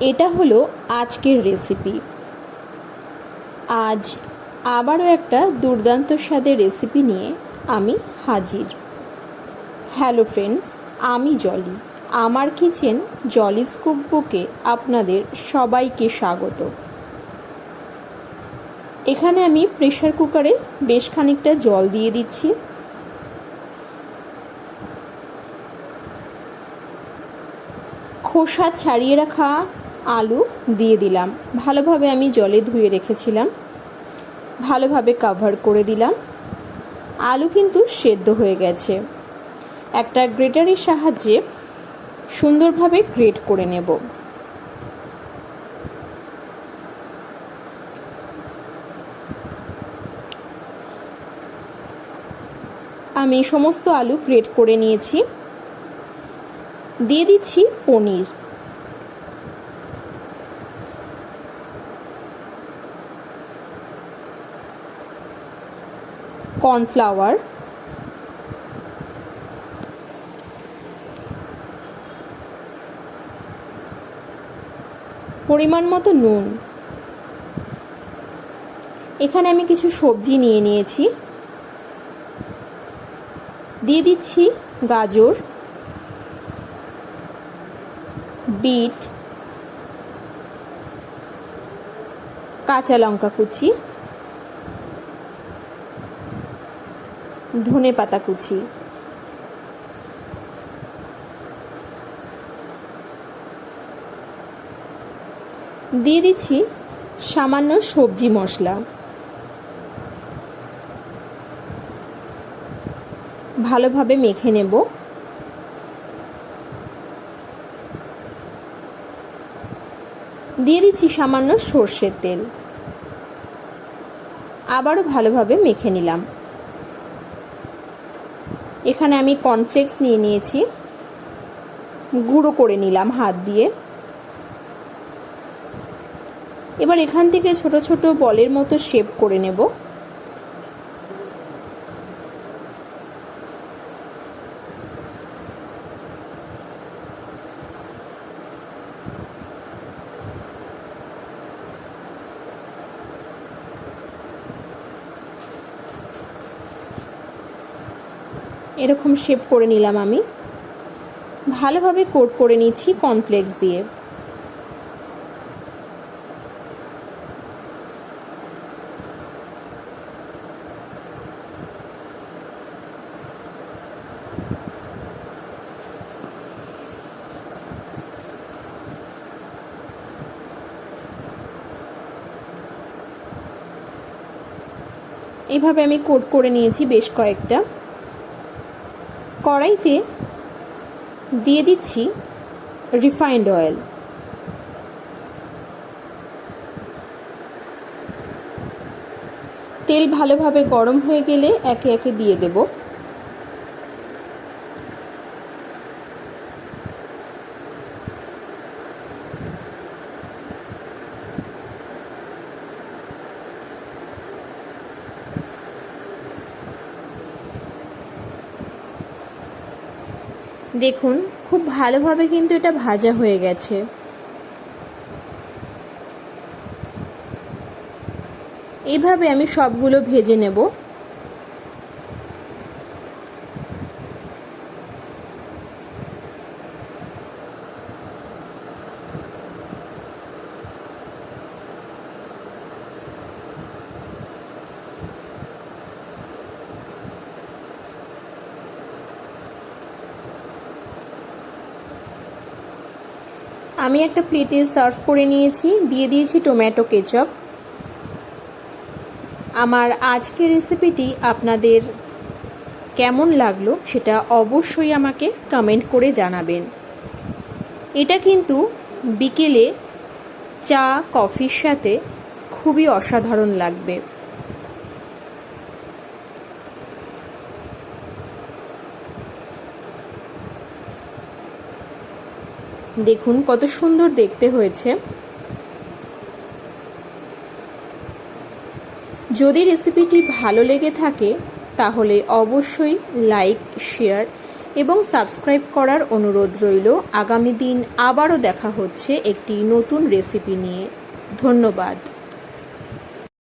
এটা হলো আজকের রেসিপি আজ আবারও একটা দুর্দান্ত স্বাদের রেসিপি নিয়ে আমি হাজির। হ্যালো ফ্রেন্ডস আমি জলি আমার কিচেন জলি স্কুপ বুকে আপনাদের সবাইকে স্বাগত। এখানে আমি প্রেশার কুকারে বেশ খানিকটা জল দিয়ে দিচ্ছি। খোসা ছাড়িয়ে রাখা আলু দিয়ে দিলাম। ভালোভাবে আমি জলে ধুয়ে রেখেছিলাম। ভালোভাবে কাভার করে দিলাম। আলু কিন্তু সেদ্ধ হয়ে গেছে। একটা গ্রেটারের সাহায্যে সুন্দরভাবে গ্রেট করে নেব। আমি সমস্ত আলু গ্রেট করে নিয়েছি। দিয়ে দিচ্ছি পনির। কর্নফ্লাওয়ার। পরিমাণ মতো নুন। এখানে আমি কিছু সবজি নিয়ে নিয়েছি। দিয়ে দিচ্ছি গাজর, বিট, কাঁচা লঙ্কা কুচি। ধনে পাতা কুচি। দিয়ে দিচ্ছি সামান্য সবজি মশলা। ভালোভাবে মেখে নেব। দিয়ে দিচ্ছি সামান্য সর্ষের তেল। আবারও ভালোভাবে মেখে নিলাম। এখানে আমি কর্নফ্লেক্স নিয়ে নিয়েছি। গুঁড়ো করে নিলাম হাত দিয়ে। এবার এখান থেকে ছোট ছোট বলের মতো শেপ করে নেব। এরকম শেপ করে নিলাম আমি। ভালোভাবে কোট করে নিচ্ছি কর্নফ্লেক্স দিয়ে। এভাবে আমি কোট করে নিয়েছি বেশ কয়েকটা। কড়াইতে দিয়ে দিচ্ছি রিফাইন্ড অয়েল তেল ভালোভাবে গরম হয়ে গেলে একে একে দিয়ে দেব। দেখুন খুব ভালোভাবে কিন্তু এটা ভাজা হয়ে গেছে। এইভাবে আমি সবগুলো ভেজে নেব। আমি একটা প্লেটে সার্ভ করে নিয়েছি, দিয়ে দিয়েছি টমেটো কেচপ। আমার আজকের রেসিপিটি আপনাদের কেমন লাগল সেটা অবশ্যই আমাকে কমেন্ট করে জানাবেন। এটা কিন্তু বিকেলে চা, কফির সাথে খুবই অসাধারণ লাগবে। দেখুন, কত সুন্দর দেখতে হয়েছে। যদি রেসিপিটি ভালো লেগে থাকে, তাহলে অবশ্যই লাইক, শেয়ার এবং সাবস্ক্রাইব করার অনুরোধ রইল। আগামী দিন আবারও দেখা হচ্ছে একটি নতুন রেসিপি নিয়ে। ধন্যবাদ।